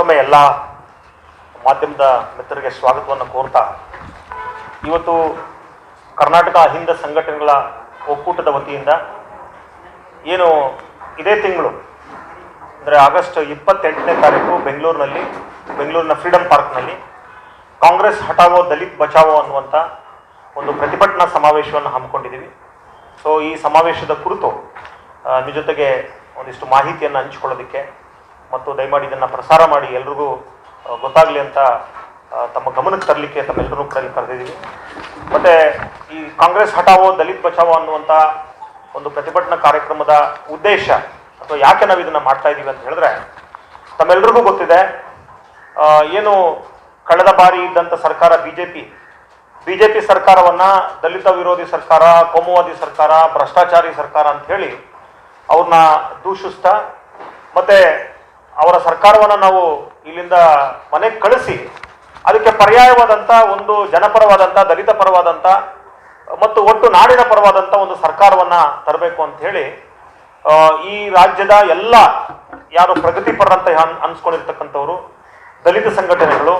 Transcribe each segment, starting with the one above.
ಮತ್ತೊಮ್ಮೆ ಎಲ್ಲ ಮಾಧ್ಯಮದ ಮಿತ್ರರಿಗೆ ಸ್ವಾಗತವನ್ನು ಕೋರ್ತಾ, ಇವತ್ತು ಕರ್ನಾಟಕ ಅಹಿಂದ ಸಂಘಟನೆಗಳ ಒಕ್ಕೂಟದ ವತಿಯಿಂದ ಏನು ಇದೇ ತಿಂಗಳು, ಅಂದರೆ ಆಗಸ್ಟ್ ಇಪ್ಪತ್ತೆಂಟನೇ ತಾರೀಕು ಬೆಂಗಳೂರಿನಲ್ಲಿ, ಬೆಂಗಳೂರಿನ ಫ್ರೀಡಮ್ ಪಾರ್ಕ್ನಲ್ಲಿ ಕಾಂಗ್ರೆಸ್ ಹಟಾವೋ ದಲಿತ್ ಬಚಾವೋ ಅನ್ನುವಂಥ ಒಂದು ಪ್ರತಿಭಟನಾ ಸಮಾವೇಶವನ್ನು ಹಮ್ಮಿಕೊಂಡಿದ್ದೀವಿ. ಸೊ ಈ ಸಮಾವೇಶದ ಕುರಿತು ನಿಮ್ಮ ಜೊತೆಗೆ ಒಂದಿಷ್ಟು ಮಾಹಿತಿಯನ್ನು ಹಂಚಿಕೊಳ್ಳೋದಕ್ಕೆ ಮತ್ತು ದಯಮಾಡಿ ಇದನ್ನು ಪ್ರಸಾರ ಮಾಡಿ ಎಲ್ರಿಗೂ ಗೊತ್ತಾಗಲಿ ಅಂತ ತಮ್ಮ ಗಮನಕ್ಕೆ ತರಲಿಕ್ಕೆ ತಮ್ಮೆಲ್ಲರೂ ಕರೆ ಕರೆದಿದ್ದೀವಿ. ಮತ್ತು ಈ ಕಾಂಗ್ರೆಸ್ ಹಠಾವೋ, ದಲಿತ್ ಬಚಾವೋ ಅನ್ನುವಂಥ ಒಂದು ಪ್ರತಿಭಟನಾ ಕಾರ್ಯಕ್ರಮದ ಉದ್ದೇಶ ಅಥವಾ ಯಾಕೆ ನಾವು ಇದನ್ನು ಮಾಡ್ತಾ ಇದ್ದೀವಿ ಅಂತ ಹೇಳಿದ್ರೆ ತಮ್ಮೆಲ್ಲರಿಗೂ ಗೊತ್ತಿದೆ. ಏನು ಕಳೆದ ಬಾರಿ ಇದ್ದಂಥ ಸರ್ಕಾರ B J P B J P ಸರ್ಕಾರವನ್ನು ದಲಿತ ವಿರೋಧಿ ಸರ್ಕಾರ, ಕೋಮುವಾದಿ ಸರ್ಕಾರ, ಭ್ರಷ್ಟಾಚಾರಿ ಸರ್ಕಾರ ಅಂತ ಹೇಳಿ ಅವ್ರನ್ನ ದೂಷಿಸ್ತಾ, ಮತ್ತೆ ಅವರ ಸರ್ಕಾರವನ್ನು ನಾವು ಇಲ್ಲಿಂದ ಮನೆಗೆ ಕಳಿಸಿ, ಅದಕ್ಕೆ ಪರ್ಯಾಯವಾದಂಥ ಒಂದು ಜನಪರವಾದಂಥ ದಲಿತ ಪರವಾದಂಥ ಮತ್ತು ಒಟ್ಟು ನಾಡಿನ ಪರವಾದಂಥ ಒಂದು ಸರ್ಕಾರವನ್ನು ತರಬೇಕು ಅಂತ ಹೇಳಿ ಈ ರಾಜ್ಯದ ಎಲ್ಲ ಯಾರು ಪ್ರಗತಿಪರ ಅಂತ ಅನ್- ಅನ್ಸ್ಕೊಂಡಿರ್ತಕ್ಕಂಥವ್ರು, ದಲಿತ ಸಂಘಟನೆಗಳು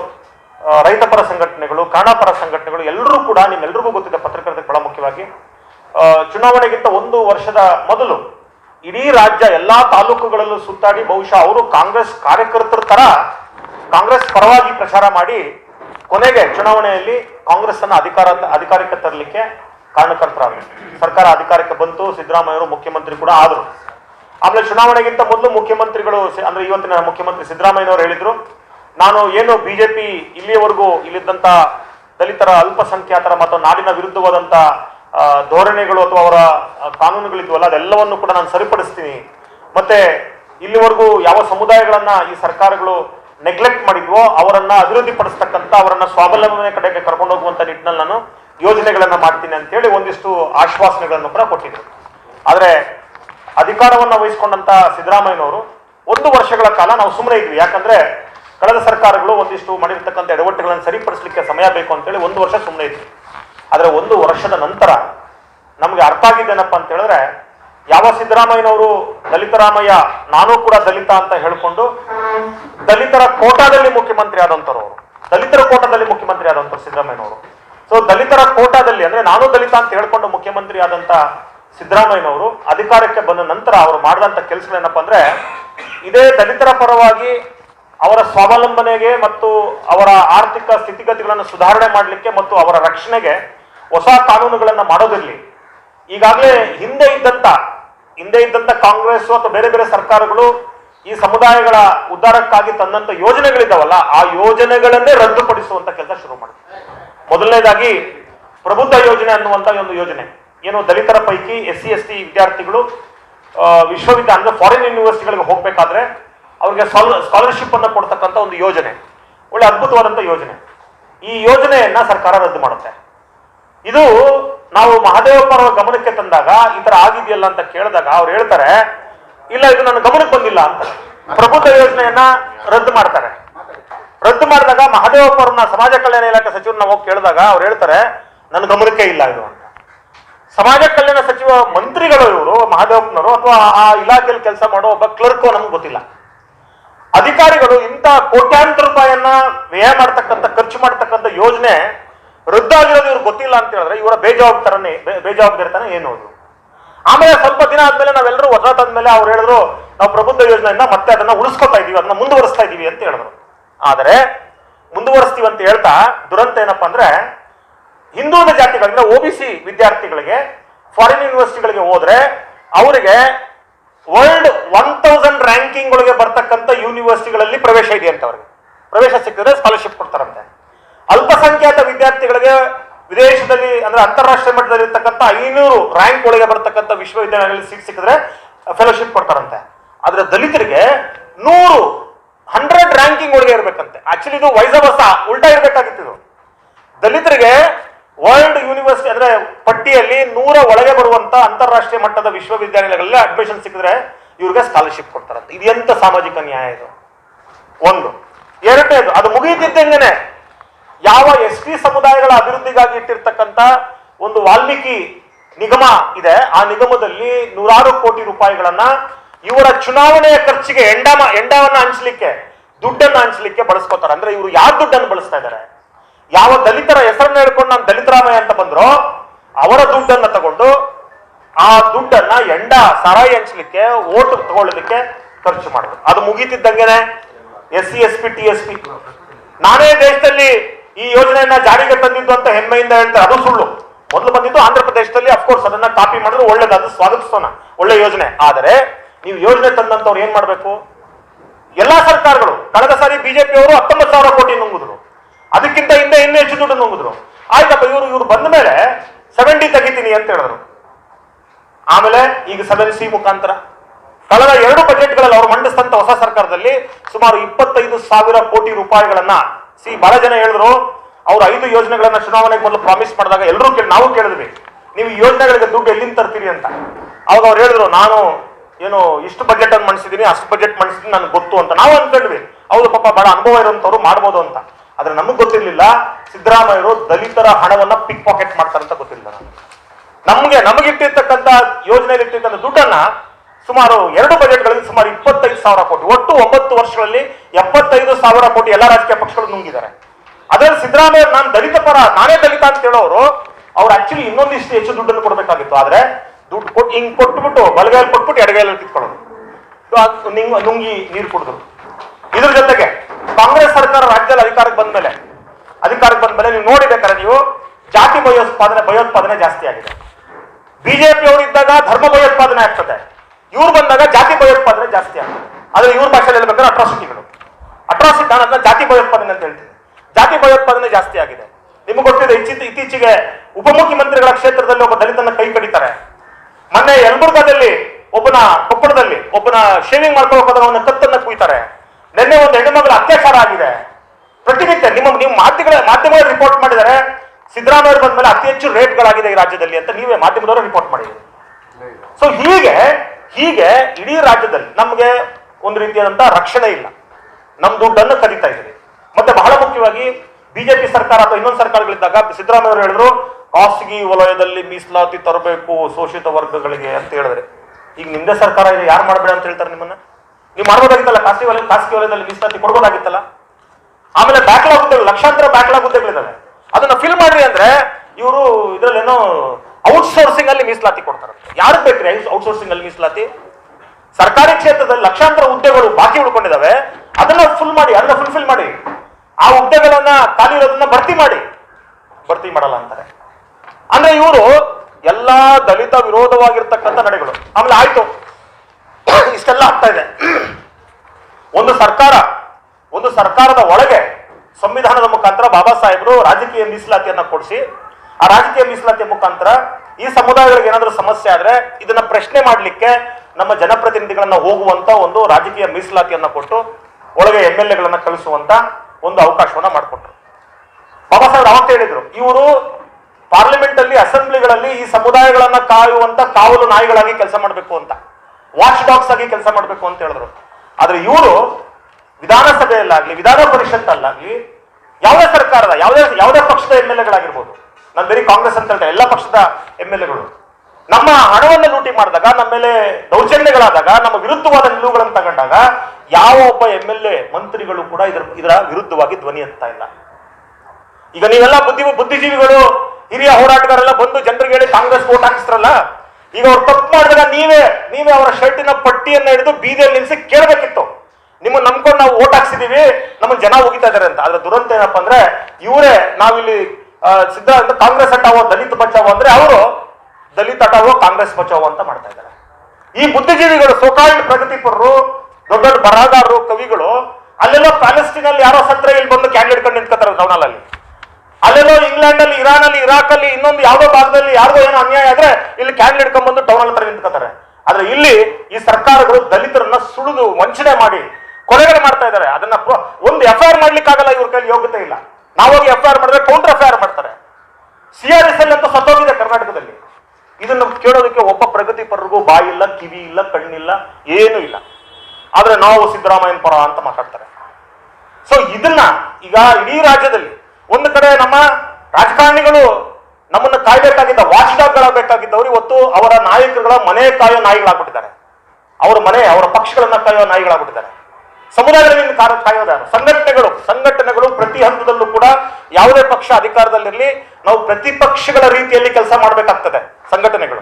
ರೈತಪರ ಸಂಘಟನೆಗಳು ಕಾಣಾಪರ ಸಂಘಟನೆಗಳು ಎಲ್ಲರೂ ಕೂಡ ನಿಮ್ಮೆಲ್ಲರಿಗೂ ಗೊತ್ತಿದೆ ಪತ್ರಕರ್ತರಿಗೆ ಬಹಳ ಮುಖ್ಯವಾಗಿ ಚುನಾವಣೆಗಿಂತ ಒಂದು ವರ್ಷದ ಮೊದಲು ಇಡೀ ರಾಜ್ಯ ಎಲ್ಲಾ ತಾಲೂಕುಗಳಲ್ಲೂ ಸುತ್ತಾಡಿ ಬಹುಶಃ ಅವರು ಕಾಂಗ್ರೆಸ್ ಕಾರ್ಯಕರ್ತರ ತರ ಕಾಂಗ್ರೆಸ್ ಪರವಾಗಿ ಪ್ರಚಾರ ಮಾಡಿ ಕೊನೆಗೆ ಚುನಾವಣೆಯಲ್ಲಿ ಕಾಂಗ್ರೆಸ್ ಅನ್ನ ಅಧಿಕಾರ ಅಧಿಕಾರಕ್ಕೆ ತರಲಿಕ್ಕೆ ಕಾರಣಕರ್ತರಾದ್ರು. ಸರ್ಕಾರ ಅಧಿಕಾರಕ್ಕೆ ಬಂತು ಸಿದ್ದರಾಮಯ್ಯವರು ಮುಖ್ಯಮಂತ್ರಿ ಕೂಡ ಆದರು. ಆಮೇಲೆ ಚುನಾವಣೆಗಿಂತ ಮೊದಲು ಮುಖ್ಯಮಂತ್ರಿಗಳು ಅಂದ್ರೆ ಇವತ್ತಿನ ಮುಖ್ಯಮಂತ್ರಿ ಸಿದ್ದರಾಮಯ್ಯನವರು ಹೇಳಿದ್ರು, ನಾನು ಏನು ಬಿಜೆಪಿ ಇಲ್ಲಿಯವರೆಗೂ ಇಲ್ಲಿದ್ದಂತ ದಲಿತರ ಅಲ್ಪಸಂಖ್ಯಾತರ ಮತ್ತು ನಾಡಿನ ವಿರುದ್ಧವಾದಂತ ಧೋರಣೆಗಳು ಅಥವಾ ಅವರ ಕಾನೂನುಗಳಿದ್ವಲ್ಲ ಅದೆಲ್ಲವನ್ನು ಕೂಡ ನಾನು ಸರಿಪಡಿಸ್ತೀನಿ. ಮತ್ತೆ ಇಲ್ಲಿವರೆಗೂ ಯಾವ ಸಮುದಾಯಗಳನ್ನ ಈ ಸರ್ಕಾರಗಳು ನೆಗ್ಲೆಕ್ಟ್ ಮಾಡಿದ್ವೋ, ಅವರನ್ನ ಅಭಿವೃದ್ಧಿ ಪಡಿಸ್ತಕ್ಕಂಥ ಅವರನ್ನ ಸ್ವಾವಲಂಬನೆ ಕಡೆಗೆ ಕರ್ಕೊಂಡು ಹೋಗುವಂತ ನಿಟ್ಟಿನಲ್ಲಿ ನಾನು ಯೋಜನೆಗಳನ್ನ ಮಾಡ್ತೀನಿ ಅಂತ ಹೇಳಿ ಒಂದಿಷ್ಟು ಆಶ್ವಾಸನೆಗಳನ್ನು ಕೂಡ ಕೊಟ್ಟಿದ್ರು ಆದ್ರೆ ಅಧಿಕಾರವನ್ನ ವಹಿಸಿಕೊಂಡಂತ ಸಿದ್ದರಾಮಯ್ಯನವರು ಒಂದು ವರ್ಷಗಳ ಕಾಲ ನಾವು ಸುಮ್ಮನೆ ಇದ್ವಿ. ಯಾಕಂದ್ರೆ ಕಳೆದ ಸರ್ಕಾರಗಳು ಒಂದಿಷ್ಟು ಮಾಡಿರ್ತಕ್ಕಂಥ ಎಡವಟ್ಟುಗಳನ್ನು ಸರಿಪಡಿಸಲಿಕ್ಕೆ ಸಮಯ ಬೇಕು ಅಂತೇಳಿ ಒಂದು ವರ್ಷ ಸುಮ್ಮನೆ ಇದ್ವಿ. ಆದ್ರೆ ಒಂದು ವರ್ಷದ ನಂತರ ನಮ್ಗೆ ಅರ್ಥ ಆಗಿದ್ದೇನಪ್ಪ ಅಂತ ಹೇಳಿದ್ರೆ, ಯಾವ ಸಿದ್ದರಾಮಯ್ಯನವರು ದಲಿತರಾಮಯ್ಯ ನಾನು ಕೂಡ ದಲಿತ ಅಂತ ಹೇಳ್ಕೊಂಡು ದಲಿತರ ಕೋಟಾದಲ್ಲಿ ಮುಖ್ಯಮಂತ್ರಿ ಆದಂಥವ್ರು ದಲಿತರ ಕೋಟಾದಲ್ಲಿ ಮುಖ್ಯಮಂತ್ರಿ ಆದಂಥವ್ರು ಸಿದ್ದರಾಮಯ್ಯನವರು. ಸೊ ದಲಿತರ ಕೋಟಾದಲ್ಲಿ ಅಂದ್ರೆ ನಾನು ದಲಿತ ಅಂತ ಹೇಳ್ಕೊಂಡು ಮುಖ್ಯಮಂತ್ರಿ ಆದಂತ ಸಿದ್ದರಾಮಯ್ಯನವರು ಅಧಿಕಾರಕ್ಕೆ ಬಂದ ನಂತರ ಅವರು ಮಾಡಿದಂತ ಕೆಲಸಗಳೇನಪ್ಪ ಅಂದ್ರೆ, ಇದೇ ದಲಿತರ ಪರವಾಗಿ ಅವರ ಸ್ವಾವಲಂಬನೆಗೆ ಮತ್ತು ಅವರ ಆರ್ಥಿಕ ಸ್ಥಿತಿಗತಿಗಳನ್ನು ಸುಧಾರಣೆ ಮಾಡಲಿಕ್ಕೆ ಮತ್ತು ಅವರ ರಕ್ಷಣೆಗೆ ಹೊಸ ಕಾನೂನುಗಳನ್ನ ಮಾಡೋದಿರಲಿ. ಈಗಾಗಲೇ ಹಿಂದೆ ಇದ್ದಂತ ಹಿಂದೆ ಇದ್ದಂತ ಕಾಂಗ್ರೆಸ್ ಅಥವಾ ಬೇರೆ ಬೇರೆ ಸರ್ಕಾರಗಳು ಈ ಸಮುದಾಯಗಳ ಉದ್ಧಾರಕ್ಕಾಗಿ ತಂದಂತ ಯೋಜನೆಗಳಿದ್ದಾವಲ್ಲ, ಆ ಯೋಜನೆಗಳನ್ನೇ ರದ್ದುಪಡಿಸುವಂತ ಕೆಲಸ ಶುರು ಮಾಡಿದೆ ಮೊದಲನೇದಾಗಿ ಪ್ರಬುದ್ಧ ಯೋಜನೆ ಅನ್ನುವಂತ ಒಂದು ಯೋಜನೆ. ಏನು ದಲಿತರ ಪೈಕಿ ಎಸ್ ಸಿ ಎಸ್ ಟಿ ವಿದ್ಯಾರ್ಥಿಗಳು ವಿಶ್ವವಿದ್ಯಾಲಯ ಅಂದ್ರೆ ಫಾರಿನ್ ಯೂನಿವರ್ಸಿಟಿಗಳಿಗೆ ಹೋಗ್ಬೇಕಾದ್ರೆ ಅವ್ರಿಗೆ ಸ್ಕಾಲರ್ಶಿಪ್ ಅನ್ನು ಕೊಡ್ತಕ್ಕಂಥ ಒಂದು ಯೋಜನೆ. ಒಳ್ಳೆ ಅದ್ಭುತವಾದಂತ ಯೋಜನೆ. ಈ ಯೋಜನೆಯನ್ನ ಸರ್ಕಾರ ರದ್ದು ಮಾಡುತ್ತೆ. ಇದು ನಾವು ಮಹದೇವಪ್ಪ ಅವರ ಗಮನಕ್ಕೆ ತಂದಾಗ ಈ ತರ ಆಗಿದೆಯಲ್ಲ ಅಂತ ಕೇಳಿದಾಗ ಅವ್ರು ಹೇಳ್ತಾರೆ, ಇಲ್ಲ, ಇದು ನನ್ನ ಗಮನಕ್ಕೆ ಬಂದಿಲ್ಲ ಅಂತ. ಪ್ರಬುದ್ಧ ಯೋಜನೆಯನ್ನ ರದ್ದು ಮಾಡ್ತಾರೆ. ರದ್ದು ಮಾಡಿದಾಗ ಮಹಾದೇವಪ್ಪರನ್ನ ಸಮಾಜ ಕಲ್ಯಾಣ ಇಲಾಖೆ ಸಚಿವರನ್ನ ಹೋಗಿ ಕೇಳಿದಾಗ ಅವ್ರು ಹೇಳ್ತಾರೆ, ನನ್ನ ಗಮನಕ್ಕೆ ಇಲ್ಲ ಇದು ಅಂತ. ಸಮಾಜ ಕಲ್ಯಾಣ ಸಚಿವ ಮಂತ್ರಿಗಳು ಇವರು, ಮಹಾದೇವಪ್ಪನವರು ಅಥವಾ ಆ ಇಲಾಖೆಯಲ್ಲಿ ಕೆಲಸ ಮಾಡೋ ಒಬ್ಬ ಕ್ಲರ್ಕ್ ನಮ್ಗೆ ಗೊತ್ತಿಲ್ಲ. ಅಧಿಕಾರಿಗಳು ಇಂಥ ಕೋಟ್ಯಾಂತರ ರೂಪಾಯಿಯನ್ನ ವ್ಯಯ ಮಾಡ್ತಕ್ಕಂಥ, ಖರ್ಚು ಮಾಡ್ತಕ್ಕಂಥ ಯೋಜನೆ ರದ್ದಾಗಿರೋದು ಇವ್ರಿಗೆ ಗೊತ್ತಿಲ್ಲ ಅಂತ ಹೇಳಿದ್ರೆ ಇವರ ಬೇಜವಾಬ್ದಾರನೇ ಬೇಜವಾಬ್ದಾರಿತನ ಏನು ಅದು ಆಮೇಲೆ ಸ್ವಲ್ಪ ದಿನ ಆದ್ಮೇಲೆ ನಾವೆಲ್ಲರೂ ವಜಾ ತಂದ್ಮೇಲೆ ಅವ್ರು ಹೇಳಿದ್ರು, ನಾವು ಪ್ರಬುದ್ಧ ಯೋಜನೆಯಿಂದ ಮತ್ತೆ ಅದನ್ನ ಉಳಿಸ್ಕೊತಾ ಇದೀವಿ, ಅದನ್ನ ಮುಂದುವರಿಸ್ತಾ ಇದೀವಿ ಅಂತ ಹೇಳಿದ್ರು. ಆದರೆ, ಮುಂದುವರಿಸ್ತೀವಿ ಅಂತ ಹೇಳ್ತಾ ದುರಂತ ಏನಪ್ಪಾ ಅಂದ್ರೆ, ಹಿಂದುಳಿದ ಜಾತಿಗಳಿಂದ ಒ ಬಿ ಸಿ ವಿದ್ಯಾರ್ಥಿಗಳಿಗೆ ಫಾರಿನ್ ಯೂನಿವರ್ಸಿಟಿಗಳಿಗೆ ಹೋದ್ರೆ ಅವರಿಗೆ ವರ್ಲ್ಡ್ ಒನ್ ತೌಸಂಡ್ ರ್ಯಾಂಕಿಂಗ್ ಒಳಗೆ ಬರ್ತಕ್ಕಂಥ ಯೂನಿವರ್ಸಿಟಿಗಳಲ್ಲಿ ಪ್ರವೇಶ ಇದೆ ಅಂತ ಅವ್ರಿಗೆ. ಪ್ರವೇಶ ಸಿಕ್ಕಿದ್ರೆ ಸ್ಕಾಲರ್ಶಿಪ್ ಕೊಡ್ತಾರಂತೆ. ಅಲ್ಪಸಂಖ್ಯಾತ ವಿದ್ಯಾರ್ಥಿಗಳಿಗೆ ವಿದೇಶದಲ್ಲಿ, ಅಂದ್ರೆ ಅಂತಾರಾಷ್ಟ್ರೀಯ ಮಟ್ಟದಲ್ಲಿ ಇರ್ತಕ್ಕಂಥ ಐನೂರು ರ್ಯಾಂಕ್ ಒಳಗೆ ಬರತಕ್ಕಂಥ ವಿಶ್ವವಿದ್ಯಾಲಯಗಳಲ್ಲಿ ಸೀಟ್ ಸಿಕ್ಕಿದ್ರೆ ಫೆಲೋಶಿಪ್ ಕೊಡ್ತಾರಂತೆ. ಆದ್ರೆ ದಲಿತರಿಗೆ ನೂರು ಹಂಡ್ರೆಡ್ ರ್ಯಾಂಕಿಂಗ್ ಒಳಗೆ ಇರಬೇಕಂತೆ. ಆಕ್ಚುಲಿ ಇದು ವೈಸವಸ ಉಲ್ಟಾ ಇರಬೇಕಾಗಿತ್ತು ಇದು. ದಲಿತರಿಗೆ ವರ್ಲ್ಡ್ ಯೂನಿವರ್ಸಿಟಿ ಅಂದ್ರೆ ಪಟ್ಟಿಯಲ್ಲಿ ನೂರ ಒಳಗೆ ಬರುವಂತ ಅಂತಾರಾಷ್ಟ್ರೀಯ ಮಟ್ಟದ ವಿಶ್ವವಿದ್ಯಾಲಯಗಳಲ್ಲಿ ಅಡ್ಮಿಷನ್ ಸಿಕ್ಕಿದ್ರೆ ಇವ್ರಿಗೆ ಸ್ಕಾಲರ್ಶಿಪ್ ಕೊಡ್ತಾರಂತೆ. ಇದು ಎಂತ ಸಾಮಾಜಿಕ ನ್ಯಾಯ ಇದು? ಒಂದು. ಎರಡನೇದು, ಅದು ಮುಗಿಯುತ್ತಿದ್ದಂಗೆನೆ ಯಾವ ಎಸ್ ಟಿ ಸಮುದಾಯಗಳ ಅಭಿವೃದ್ಧಿಗಾಗಿ ಇಟ್ಟಿರ್ತಕ್ಕಂಥ ಒಂದು ವಾಲ್ಮೀಕಿ ನಿಗಮ ಇದೆ. ಆ ನಿಗಮದಲ್ಲಿ ನೂರಾರು ಕೋಟಿ ರೂಪಾಯಿಗಳನ್ನ ಇವರ ಚುನಾವಣೆಯ ಖರ್ಚಿಗೆ ಎಂಡಮ ಎಂಡವನ್ನ ಹಂಚಲಿಕ್ಕೆ, ದುಡ್ಡನ್ನ ಹಂಚ್ಲಿಕ್ಕೆ ಬಳಸ್ಕೋತಾರೆ. ಅಂದ್ರೆ ಇವರು ಯಾರು ದುಡ್ಡನ್ನು ಬಳಸ್ತಾ ಇದ್ದಾರೆ ಯಾವ ದಲಿತರ ಹೆಸರನ್ನ ಹೇಳ್ಕೊಂಡು ನಾನು ದಲಿತರಾಮಯ್ಯ ಅಂತ ಬಂದ್ರು, ಅವರ ದುಡ್ಡನ್ನ ತಗೊಂಡು ಆ ದುಡ್ಡನ್ನ ಎಂಡ ಸರಾಯಿ ಹಂಚ್ಲಿಕ್ಕೆ, ಓಟ್ ತಗೊಳ್ಳಲಿಕ್ಕೆ ಖರ್ಚು ಮಾಡಿದ್ರು. ಅದು ಮುಗೀತಿದ್ದಂಗೆನೆ S C, S P, T S P. ನಾನೇ ದೇಶದಲ್ಲಿ ಈ ಯೋಜನೆಯನ್ನ ಜಾರಿಗೆ ತಂದಿದ್ದು ಅಂತ ಹೆಮ್ಮೆಯಿಂದ ಹೇಳ್ತಾರೆ. ಅದು ಸುಳ್ಳು. ಮೊದಲು ಬಂದಿದ್ದು ಆಂಧ್ರ ಪ್ರದೇಶದಲ್ಲಿ ಅಫ್ಕೋರ್ಸ್ ಅದನ್ನ ಕಾಪಿ ಮಾಡಿದ್ರೆ. ಒಳ್ಳೇದು, ಅದು ಸ್ವಾಗತಿಸೋಣ. ಒಳ್ಳೆ ಯೋಜನೆ. ಆದರೆ, ನೀವು ಯೋಜನೆ ತಂದಂತವ್ರು ಏನ್ ಮಾಡ್ಬೇಕು? ಎಲ್ಲಾ ಸರ್ಕಾರಗಳು. ಕಳೆದ ಸಾರಿ ಬಿಜೆಪಿ ಅವರು ಹತ್ತೊಂಬತ್ತು ಸಾವಿರ ಕೋಟಿ ನುಂಗಿದ್ರು. ಅದಕ್ಕಿಂತ ಹಿಂದೆ ಇನ್ನೂ ಹೆಚ್ಚು ದುಡ್ಡು ನುಂಗಿದ್ರು. ಆಯ್ತಪ್ಪ, ಇವರು ಇವರು ಬಂದ ಮೇಲೆ ಸೆವೆಂಟಿ ತೆಗಿತೀನಿ ಅಂತ ಹೇಳಿದ್ರು. ಆಮೇಲೆ ಈಗ ಸೆವೆನ್ ಸಿ ಮುಖಾಂತರ. ಕಳೆದ ಎರಡು ಬಜೆಟ್ಗಳಲ್ಲಿ ಅವರು ಮಂಡಿಸಿದಂತ ಹೊಸ ಸರ್ಕಾರದಲ್ಲಿ ಸುಮಾರು ಇಪ್ಪತ್ತೈದು ಸಾವಿರ ಕೋಟಿ ರೂಪಾಯಿಗಳನ್ನ ಸಿ ಬಹಳ ಜನ ಹೇಳಿದ್ರು, ಅವ್ರು ಐದು ಯೋಜನೆಗಳನ್ನ ಚುನಾವಣೆಗೆ ಮೊದಲು ಪ್ರಾಮಿಸ್ ಮಾಡಿದಾಗ ಎಲ್ಲರೂ ಕೇಳಿ, ನಾವು ಕೇಳಿದ್ವಿ. ನೀವು ಯೋಜನೆಗಳಿಗೆ ದುಡ್ಡು ಎಲ್ಲಿಂದ ತರ್ತೀರಿ ಅಂತ. ಅವಾಗ ಅವ್ರು ಹೇಳಿದ್ರು, ನಾನು ಏನು ಇಷ್ಟು ಬಜೆಟ್ ಅನ್ನು ಮಣಿಸಿದೀನಿ ಅಷ್ಟು ಬಜೆಟ್ ಮಂಡಿಸಿದೀನಿ ನನಗೆ ಗೊತ್ತು ಅಂತ. ನಾವು ಅನ್ಕೊಂಡ್ವಿ ಅವ್ರು ಪಾಪ ಬಹಳ ಅನುಭವ ಇರುವಂತವ್ರು ಮಾಡ್ಬೋದು ಅಂತ. ಆದ್ರೆ ನಮಗ್ ಗೊತ್ತಿರ್ಲಿಲ್ಲ, ಸಿದ್ದರಾಮಯ್ಯರು ದಲಿತರ ಹಣವನ್ನ ಪಿಕ್ ಪಾಕೆಟ್ ಮಾಡ್ತಾರೆ ಅಂತ ಗೊತ್ತಿಲ್ಲ ನಮ್ಗೆ ನಮಗಿಟ್ಟಿರ್ತಕ್ಕಂಥ ಯೋಜನೆಯಲ್ಲಿ ಇಟ್ಟಿರ್ತಕ್ಕಂಥ ದುಡ್ಡನ್ನ ಸುಮಾರು ಎರಡು ಬಜೆಟ್ಗಳಲ್ಲಿ ಸುಮಾರು ಇಪ್ಪತ್ತೈದು ಸಾವಿರ ಕೋಟಿ, ಒಟ್ಟು ಒಂಬತ್ತು ವರ್ಷಗಳಲ್ಲಿ ಎಪ್ಪತ್ತೈದು ಸಾವಿರ ಕೋಟಿ ಎಲ್ಲ ರಾಜಕೀಯ ಪಕ್ಷಗಳು ನುಂಗಿದ್ದಾರೆ. ಅದರಲ್ಲಿ ಸಿದ್ದರಾಮಯ್ಯ ನಾನು ದಲಿತ ಪರ, ನಾನೇ ದಲಿತ ಅಂತ ಹೇಳೋರು, ಅವ್ರು ಆಕ್ಚುಲಿ ಇನ್ನೊಂದಿಷ್ಟು ಹೆಚ್ಚು ದುಡ್ಡನ್ನು ಕೊಡಬೇಕಾಗಿತ್ತು. ಆದ್ರೆ ದುಡ್ಡು ಕೊಟ್ಟು ಹಿಂಗ್ ಕೊಟ್ಬಿಟ್ಟು ಬಲಗೈಲಿ ಕೊಟ್ಬಿಟ್ಟು ಎಡಗೈಲಲ್ಲಿ ಕಿತ್ಕೊಳ್ಳೋದು. ನಿಂಗ್ ನೀರು ಕುಡಿದ್ರು ಇದ್ರ ಜೊತೆಗೆ ಕಾಂಗ್ರೆಸ್ ಸರ್ಕಾರ ರಾಜ್ಯದಲ್ಲಿ ಅಧಿಕಾರಕ್ಕೆ ಬಂದ್ಮೇಲೆ ಅಧಿಕಾರಕ್ಕೆ ಬಂದ್ಮೇಲೆ ನೀವು ನೋಡಿಬೇಕಾದ್ರೆ ನೀವು ಜಾತಿ ಭಯೋತ್ಪಾದನೆ ಭಯೋತ್ಪಾದನೆ ಜಾಸ್ತಿ ಆಗಿದೆ. ಬಿಜೆಪಿ ಅವರು ಇದ್ದಾಗ ಧರ್ಮ ಭಯೋತ್ಪಾದನೆ ಆಗ್ತದೆ. ಇವ್ರು ಬಂದಾಗ ಜಾತಿ ಭಯೋತ್ಪಾದನೆ ಜಾಸ್ತಿ ಆಗುತ್ತೆ. ಆದ್ರೆ ಇವ್ರ ಭಾಷೆಯಲ್ಲಿ ಹೇಳ್ಬೇಕಾದ್ರೆ ಅಟ್ರಾಸಿಟಿಗಳು ಅಟ್ರಾಸಿಟಿ ನಾನು ಅದನ್ನ ಜಾತಿ ಭಯೋತ್ಪಾದನೆ ಅಂತ ಹೇಳ್ತೀವಿ. ಜಾತಿ ಭಯೋತ್ಪಾದನೆ ಜಾಸ್ತಿ ಆಗಿದೆ. ನಿಮ್ಗೆ ಗೊತ್ತಿದೆ ಇತ್ತೀಚೆ ಇತ್ತೀಚೆಗೆ ಉಪಮುಖ್ಯಮಂತ್ರಿಗಳ ಕ್ಷೇತ್ರದಲ್ಲಿ ಒಬ್ಬ ದಲಿತನ ಕೈ ಕಡಿತಾರೆ. ಮೊನ್ನೆ ಯಲಬುರ್ಗಾದಲ್ಲಿ ಒಬ್ಬನ ಕೊಪ್ಪಳದಲ್ಲಿ ಒಬ್ಬನ ಶೇವಿಂಗ್ ಮಾಡ್ಕೊಳ್ಳೋಕೆ ಅವನ ಕತ್ತನ್ನ ಕುಯ್ತಾರೆ. ನಿನ್ನೆ ಒಂದು ಹೆಣ್ಣುಮಗಳ ಅತ್ಯಾಚಾರ ಆಗಿದೆ. ಪ್ರತಿನಿತ್ಯ ನಿಮ್ಮ ನಿಮ್ಮ ಮಾಧ್ಯಮಗಳ ಮಾಧ್ಯಮಗಳು ರಿಪೋರ್ಟ್ ಮಾಡಿದ್ದಾರೆ. ಸಿದ್ದರಾಮಯ್ಯ ಬಂದ ಮೇಲೆ ಅತಿ ಹೆಚ್ಚು ರೇಟ್ಗಳಾಗಿದೆ ಈ ರಾಜ್ಯದಲ್ಲಿ ಅಂತ ನೀವೇ ಮಾಧ್ಯಮದವರು ರಿಪೋರ್ಟ್ ಮಾಡಿದ್ದೀರಿ. ಸೊ ಹೀಗೆ ಹೀಗೆ ಇಡೀ ರಾಜ್ಯದಲ್ಲಿ ನಮಗೆ ಒಂದು ರೀತಿಯಾದಂತಹ ರಕ್ಷಣೆ ಇಲ್ಲ. ನಮ್ಮ ದುಡ್ಡನ್ನು ಕದೀತಾ ಇದ್ದೀವಿ. ಮತ್ತೆ ಬಹಳ ಮುಖ್ಯವಾಗಿ ಬಿಜೆಪಿ ಸರ್ಕಾರ ಅಥವಾ ಇನ್ನೊಂದು ಸರ್ಕಾರಗಳಿದ್ದಾಗ ಸಿದ್ದರಾಮಯ್ಯ ಅವರು ಹೇಳಿದ್ರು, ಖಾಸಗಿ ವಲಯದಲ್ಲಿ ಮೀಸಲಾತಿ ತರಬೇಕು ಶೋಷಿತ ವರ್ಗಗಳಿಗೆ ಅಂತ ಹೇಳಿದ್ರೆ. ಈಗ ನಿಮ್ದೇ ಸರ್ಕಾರ ಇದೆ, ಯಾರು ಮಾಡಬೇಡ ಅಂತ ಹೇಳ್ತಾರೆ ನಿಮ್ಮನ್ನ? ನೀವು ಮಾಡ್ಬೋದಾಗಿತ್ತಲ್ಲ, ಖಾಸಗಿ ವಲಯ ಖಾಸಗಿ ವಲಯದಲ್ಲಿ ಮೀಸಲಾತಿ ಕೊಡ್ಬೋದಾಗಿತ್ತಲ್ಲ? ಆಮೇಲೆ ಬ್ಯಾಕ್ಲಾಗ್ ಹುದ್ದೆಗಳು ಲಕ್ಷಾಂತರ ಬ್ಯಾಕ್ಲಾಗ್ ಹುದ್ದೆಗಳಿದ್ದಾವೆ ಅದನ್ನ ಫಿಲ್ ಮಾಡ್ರಿ ಅಂದ್ರೆ ಇವರು ಇದ್ರಲ್ಲೇನೋ ಔಟ್ಸೋರ್ಸಿಂಗ್ ಅಲ್ಲಿ ಮೀಸಲಾತಿ ಕೊಡ್ತಾರೆ. ಯಾರು ಬೇಕ್ರಿ ಔಟ್ಸೋರ್ಸಿಂಗ್ ಅಲ್ಲಿ ಮೀಸಲಾತಿ? ಸರ್ಕಾರಿ ಕ್ಷೇತ್ರದಲ್ಲಿ ಲಕ್ಷಾಂತರ ಹುದ್ದೆಗಳು ಬಾಕಿ ಉಳ್ಕೊಂಡಿದ್ದಾವೆ ಅದನ್ನ ಫುಲ್ ಮಾಡಿ, ಅದನ್ನ ಫುಲ್ಫಿಲ್ ಮಾಡಿ. ಆ ಹುದ್ದೆಗಳನ್ನ ಖಾಲಿ ಇರೋದನ್ನ ಭರ್ತಿ ಮಾಡಿ. ಭರ್ತಿ ಮಾಡಲ್ಲ ಅಂತಾರೆ. ಅಂದ್ರೆ ಇವರು ಎಲ್ಲಾ ದಲಿತ ವಿರೋಧವಾಗಿರ್ತಕ್ಕಂಥ ನಡೆಗಳು. ಆಮೇಲೆ ಆಯ್ತು. ಇಷ್ಟೆಲ್ಲ ಆಗ್ತಾ ಇದೆ. ಒಂದು ಸರ್ಕಾರ, ಒಂದು ಸರ್ಕಾರದ ಒಳಗೆ ಸಂವಿಧಾನದ ಮುಖಾಂತರ ಬಾಬಾ ಸಾಹೇಬರು ರಾಜಕೀಯ ಮೀಸಲಾತಿಯನ್ನ ಕೊಡಿಸಿ ಆ ರಾಜಕೀಯ ಮೀಸಲಾತಿ ಮುಖಾಂತರ ಈ ಸಮುದಾಯಗಳಿಗೆ ಏನಾದರೂ ಸಮಸ್ಯೆ ಆದ್ರೆ ಇದನ್ನ ಪ್ರಶ್ನೆ ಮಾಡಲಿಕ್ಕೆ ನಮ್ಮ ಜನಪ್ರತಿನಿಧಿಗಳನ್ನ ಹೋಗುವಂತ ಒಂದು ರಾಜಕೀಯ ಮೀಸಲಾತಿಯನ್ನ ಕೊಟ್ಟು ಒಳಗೆ ಎಂ ಎಲ್ ಎಗಳನ್ನ ಕಳಿಸುವಂತ ಒಂದು ಅವಕಾಶವನ್ನ ಮಾಡಿಕೊಟ್ರು. ಬಾಬಾ ಸಾಹೇಬ್ ಅವತ್ತು ಹೇಳಿದ್ರು, ಇವರು ಪಾರ್ಲಿಮೆಂಟ್ ಅಲ್ಲಿ ಅಸೆಂಬ್ಲಿಗಳಲ್ಲಿ ಈ ಸಮುದಾಯಗಳನ್ನ ಕಾಯುವಂತ ಕಾವಲು ನಾಯಿಗಳಾಗಿ ಕೆಲಸ ಮಾಡಬೇಕು ಅಂತ ವಾಚ್ ಡಾಗ್ಸ್ ಆಗಿ ಕೆಲಸ ಮಾಡಬೇಕು ಅಂತ ಹೇಳಿದ್ರು. ಆದ್ರೆ ಇವರು ವಿಧಾನಸಭೆಯಲ್ಲಾಗ್ಲಿ, ವಿಧಾನ ಪರಿಷತ್ ಅಲ್ಲಾಗ್ಲಿ ಯಾವುದೇ ಸರ್ಕಾರದ, ಯಾವುದೇ ಯಾವುದೇ ಪಕ್ಷದ ಎಂ ಎಲ್ ಎಗಳಾಗಿರ್ಬೋದು ನಾನು ಬರೀ ಕಾಂಗ್ರೆಸ್ ಅಂತ ಹೇಳ್ತೇನೆ ಎಲ್ಲ ಪಕ್ಷದ ಎಂ ಎಲ್ ಎಗಳು. ನಮ್ಮ ಹಣವನ್ನು ಲೂಟಿ ಮಾಡಿದಾಗ, ನಮ್ಮ ಮೇಲೆ ದೌರ್ಜನ್ಯಗಳಾದಾಗ, ನಮ್ಮ ವಿರುದ್ಧವಾದ ನಿಲುವುಗಳನ್ನು ತಗೊಂಡಾಗ, ಯಾವ ಒಬ್ಬ ಎಂ ಎಲ್ ಎ ಮಂತ್ರಿಗಳು ಕೂಡ ಇದರ ಇದರ ವಿರುದ್ಧವಾಗಿ ಧ್ವನಿ ಎತ್ತಾ ಇಲ್ಲ. ಈಗ ನೀವೆಲ್ಲ ಬುದ್ಧಿ, ಬುದ್ಧಿಜೀವಿಗಳು, ಹಿರಿಯ ಹೋರಾಟಗಾರೆಲ್ಲ ಬಂದು ಜನರಿಗೆ ಹೇಳಿ ಕಾಂಗ್ರೆಸ್ ವೋಟ್ ಹಾಕಿಸ್ತಾರಲ್ಲ ಈಗ ಅವ್ರು ತಪ್ಪು ಮಾಡಿದಾಗ ನೀವೇ ನೀವೇ ಅವರ ಶರ್ಟಿನ ಪಟ್ಟಿಯನ್ನು ಹಿಡಿದು ಬೀದಿಯಲ್ಲಿ ನಿಲ್ಲಿಸಿ ಕೇಳಬೇಕಿತ್ತು. ನಿಮ್ಮ ನಂಬ್ಕೊಂಡು ನಾವು ಓಟ್ ಹಾಕ್ಸಿದೀವಿ ನಮ್ಮ ಜನ ಹೋಗಿತಾ ಇದಾರೆ ಅಂತ. ಆದ್ರೆ ದುರಂತ ಏನಪ್ಪ ಅಂದ್ರೆ, ಇವರೇ ನಾವಿಲ್ಲಿ ಆ, ಸಿದ್ಧ ಅಂತ ಕಾಂಗ್ರೆಸ್ ಹಟಾವೋ ದಲಿತ ಬಚಾವೋ ಅಂದ್ರೆ ಅವರು ದಲಿತ ಹಟಾವೋ ಕಾಂಗ್ರೆಸ್ ಬಚಾವೋ ಅಂತ ಮಾಡ್ತಾ ಇದ್ದಾರೆ. ಈ ಬುದ್ಧಿಜೀವಿಗಳು ಸೋಕಾಲ್ಡ್ ಪ್ರಗತಿಪರರು ದೊಡ್ಡ ದೊಡ್ಡ ಬರಹಗಾರರು ಕವಿಗಳು ಅಲ್ಲೆಲ್ಲೋ ಪ್ಯಾಲೆಸ್ಟೀನ್ ಅಲ್ಲಿ ಯಾರೋ ಸತ್ರ ಇಲ್ಲಿ ಬಂದು ಕ್ಯಾಂಡಿಡೇಟ್ ಕಂಡು ನಿಂತ್ಕೋತಾರೆ ಟೌನಲ್ ಅಲ್ಲಿ ಅಲ್ಲೆಲ್ಲೋ ಇಂಗ್ಲೆಂಡ್ ಅಲ್ಲಿ ಇರಾನ್ ಅಲ್ಲಿ ಇರಾಕ್ ಅಲ್ಲಿ ಇನ್ನೊಂದು ಯಾವ್ದೋ ಭಾಗದಲ್ಲಿ ಯಾರಿಗೋ ಏನೋ ಅನ್ಯಾಯ ಆದ್ರೆ ಇಲ್ಲಿ ಕ್ಯಾಂಡಿಡೇಟ್ ಕಂಬಂದು ಬಂದು ಟೌನ್ ಹತ್ರ ನಿಂತ್ಕೋತಾರೆ. ಆದ್ರೆ ಇಲ್ಲಿ ಈ ಸರ್ಕಾರಗಳು ದಲಿತರನ್ನ ಸುಳಿದು ವಂಚನೆ ಮಾಡಿ ಕೊಲೆಗಳು ಮಾಡ್ತಾ ಇದ್ದಾರೆ. ಅದನ್ನ ಒಂದು ಎಫ್ ಐ ಆರ್ ಮಾಡ್ಲಿಕ್ಕಾಗಲ್ಲ ಇವ್ರ ಕೈಲಿ ಯೋಗ್ಯತೆ ಇಲ್ಲ. ನಾವೋಗಿ ಎಫ್ ಐ ಆರ್ ಮಾಡಿದ್ರೆ ಕೌಂಟರ್ ಎಫ್ ಆರ್ ಮಾಡ್ತಾರೆ. ಸಿ ಆರ್ ಎಸ್ ಎಲ್ ಅಂತ ಸತ್ತೋಗಿದೆ ಕರ್ನಾಟಕದಲ್ಲಿ. ಇದನ್ನು ಕೇಳೋದಕ್ಕೆ ಒಬ್ಬ ಪ್ರಗತಿಪರರಿಗೂ ಬಾಯಿ ಇಲ್ಲ, ಕಿವಿ ಇಲ್ಲ, ಕಣ್ಣಿಲ್ಲ, ಏನೂ ಇಲ್ಲ. ಆದ್ರೆ ನಾವು ಸಿದ್ದರಾಮಯ್ಯನ ಪರ ಅಂತ ಮಾತಾಡ್ತಾರೆ. ಸೊ ಇದನ್ನ ಈಗ ಇಡೀ ರಾಜ್ಯದಲ್ಲಿ ಒಂದು ಕಡೆ ನಮ್ಮ ರಾಜಕಾರಣಿಗಳು ನಮ್ಮನ್ನ ಕಾಯ್ಬೇಕಾಗಿದ್ದ ವಾಚ್ ಬೇಕಾಗಿದ್ದವ್ರು ಇವತ್ತು ಅವರ ನಾಯಕರುಗಳ ಮನೆ ಕಾಯೋ ನಾಯಿಗಳಾಗ್ಬಿಟ್ಟಿದ್ದಾರೆ. ಅವರ ಮನೆ, ಅವರ ಪಕ್ಷಗಳನ್ನ ಕಾಯೋ ನಾಯಿಗಳಾಗ್ಬಿಟ್ಟಿದ್ದಾರೆ. ಸಮುದಾಯಗಳ ಕಾರ್ಯ ಕಾಯೋದಾರ? ಸಂಘಟನೆಗಳು. ಸಂಘಟನೆಗಳು ಪ್ರತಿ ಹಂತದಲ್ಲೂ ಕೂಡ ಯಾವುದೇ ಪಕ್ಷ ಅಧಿಕಾರದಲ್ಲಿರಲಿ ನಾವು ಪ್ರತಿಪಕ್ಷಗಳ ರೀತಿಯಲ್ಲಿ ಕೆಲಸ ಮಾಡಬೇಕಾಗ್ತದೆ ಸಂಘಟನೆಗಳು.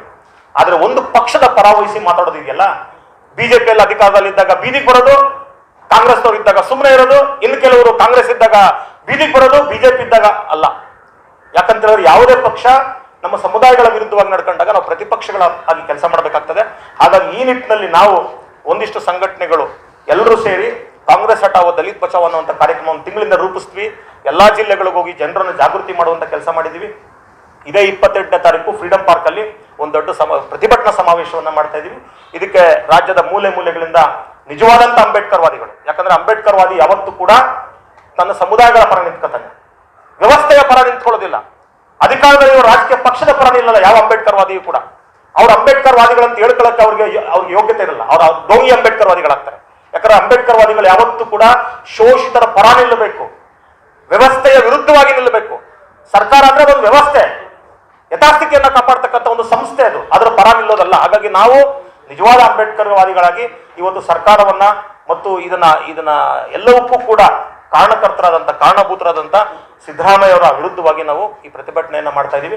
ಆದರೆ ಒಂದು ಪಕ್ಷದ ಪರಾವಹಿಸಿ ಮಾತಾಡೋದಿದೆಯಲ್ಲ ಬಿಜೆಪಿಯಲ್ಲಿ ಅಧಿಕಾರದಲ್ಲಿದ್ದಾಗ ಬೀದಿಗೆ ಬರೋದು, ಕಾಂಗ್ರೆಸ್ನವ್ರು ಇದ್ದಾಗ ಸುಮ್ಮನೆ ಇರೋದು, ಇನ್ನು ಕೆಲವರು ಕಾಂಗ್ರೆಸ್ ಇದ್ದಾಗ ಬೀದಿಗೆ ಬರೋದು, ಬಿಜೆಪಿ ಇದ್ದಾಗ ಅಲ್ಲ. ಯಾಕಂತ ಹೇಳಿದ್ರೆ ಯಾವುದೇ ಪಕ್ಷ ನಮ್ಮ ಸಮುದಾಯಗಳ ವಿರುದ್ಧವಾಗಿ ನಡ್ಕೊಂಡಾಗ ನಾವು ಪ್ರತಿಪಕ್ಷಗಳ ಆಗಿ ಕೆಲಸ ಮಾಡಬೇಕಾಗ್ತದೆ. ಹಾಗಾಗಿ ಈ ನಿಟ್ಟಿನಲ್ಲಿ ನಾವು ಒಂದಿಷ್ಟು ಸಂಘಟನೆಗಳು ಎಲ್ಲರೂ ಸೇರಿ ಕಾಂಗ್ರೆಸ್ ಹಟಾವೋ ದಲಿತ್ ಬಚಾವ್ ಅನ್ನುವಂಥ ಕಾರ್ಯಕ್ರಮವನ್ನು ತಿಂಗಳಿಂದ ರೂಪಿಸ್ತೀವಿ. ಎಲ್ಲಾ ಜಿಲ್ಲೆಗಳಿಗೆ ಹೋಗಿ ಜನರನ್ನು ಜಾಗೃತಿ ಮಾಡುವಂತ ಕೆಲಸ ಮಾಡಿದೀವಿ. ಇದೇ ಇಪ್ಪತ್ತೆಂಟನೇ ತಾರೀಕು ಫ್ರೀಡಂ ಪಾರ್ಕ್ ಅಲ್ಲಿ ಒಂದು ದೊಡ್ಡ ಸಮ, ಪ್ರತಿಭಟನಾ ಸಮಾವೇಶವನ್ನ ಮಾಡ್ತಾ ಇದೀವಿ. ಇದಕ್ಕೆ ರಾಜ್ಯದ ಮೂಲೆ ಮೂಲೆಗಳಿಂದ ನಿಜವಾದಂತ ಅಂಬೇಡ್ಕರ್ವಾದಿಗಳು. ಯಾಕಂದ್ರೆ ಅಂಬೇಡ್ಕರ್ ವಾದಿ ಯಾವತ್ತೂ ಕೂಡ ತನ್ನ ಸಮುದಾಯಗಳ ಪರ ನಿಂತ್ಕೊತಾನೆ. ವ್ಯವಸ್ಥೆಯ ಪರ ನಿಂತ್ಕೊಳ್ಳೋದಿಲ್ಲ. ಅಧಿಕಾರದಲ್ಲಿ ರಾಜಕೀಯ ಪಕ್ಷದ ಪರ ನಿಲ್ಲಲ್ಲ ಯಾವ ಅಂಬೇಡ್ಕರ್ವಾದಿಯೂ ಕೂಡ. ಅವ್ರ ಅಂಬೇಡ್ಕರ್ ವಾದಿಗಳಂತ ಹೇಳ್ಕೊಳಕ್ಕೆ ಅವ್ರಿಗೆ ಅವ್ರಿಗೆ ಯೋಗ್ಯತೆ ಇರಲ್ಲ. ಅವ್ರ ಡೋಂಗಿ ಅಂಬೇಡ್ಕರ್ ವಾದಿಗಳಾಗ್ತಾರೆ ಯಾಕಂದ್ರೆ ಅಂಬೇಡ್ಕರ್ ವಾದಿಗಳು ಯಾವತ್ತೂ ಕೂಡ ಶೋಷಿತರ ಪರ ನಿಲ್ಲಬೇಕು. ವ್ಯವಸ್ಥೆಯ ವಿರುದ್ಧವಾಗಿ ನಿಲ್ಲಬೇಕು. ಸರ್ಕಾರ ಅಂದ್ರೆ ಒಂದು ವ್ಯವಸ್ಥೆ. ಯಥಾಸ್ಥಿತಿಯನ್ನ ಕಾಪಾಡ್ತಕ್ಕಂಥ ಒಂದು ಸಂಸ್ಥೆ ಅದು. ಅದರ ಪರ ನಿಲ್ಲೋದಲ್ಲ. ಹಾಗಾಗಿ ನಾವು ನಿಜವಾದ ಅಂಬೇಡ್ಕರ್ ವಾದಿಗಳಾಗಿ ಇವತ್ತು ಸರ್ಕಾರವನ್ನ ಮತ್ತು ಇದನ್ನ ಇದನ್ನ ಎಲ್ಲವಕ್ಕೂ ಕೂಡ ಕಾರಣಕರ್ತರಾದಂಥ, ಕಾರಣಭೂತರಾದಂಥ ಸಿದ್ದರಾಮಯ್ಯ ಅವರ ವಿರುದ್ಧವಾಗಿ ನಾವು ಈ ಪ್ರತಿಭಟನೆಯನ್ನ ಮಾಡ್ತಾ ಇದೀವಿ.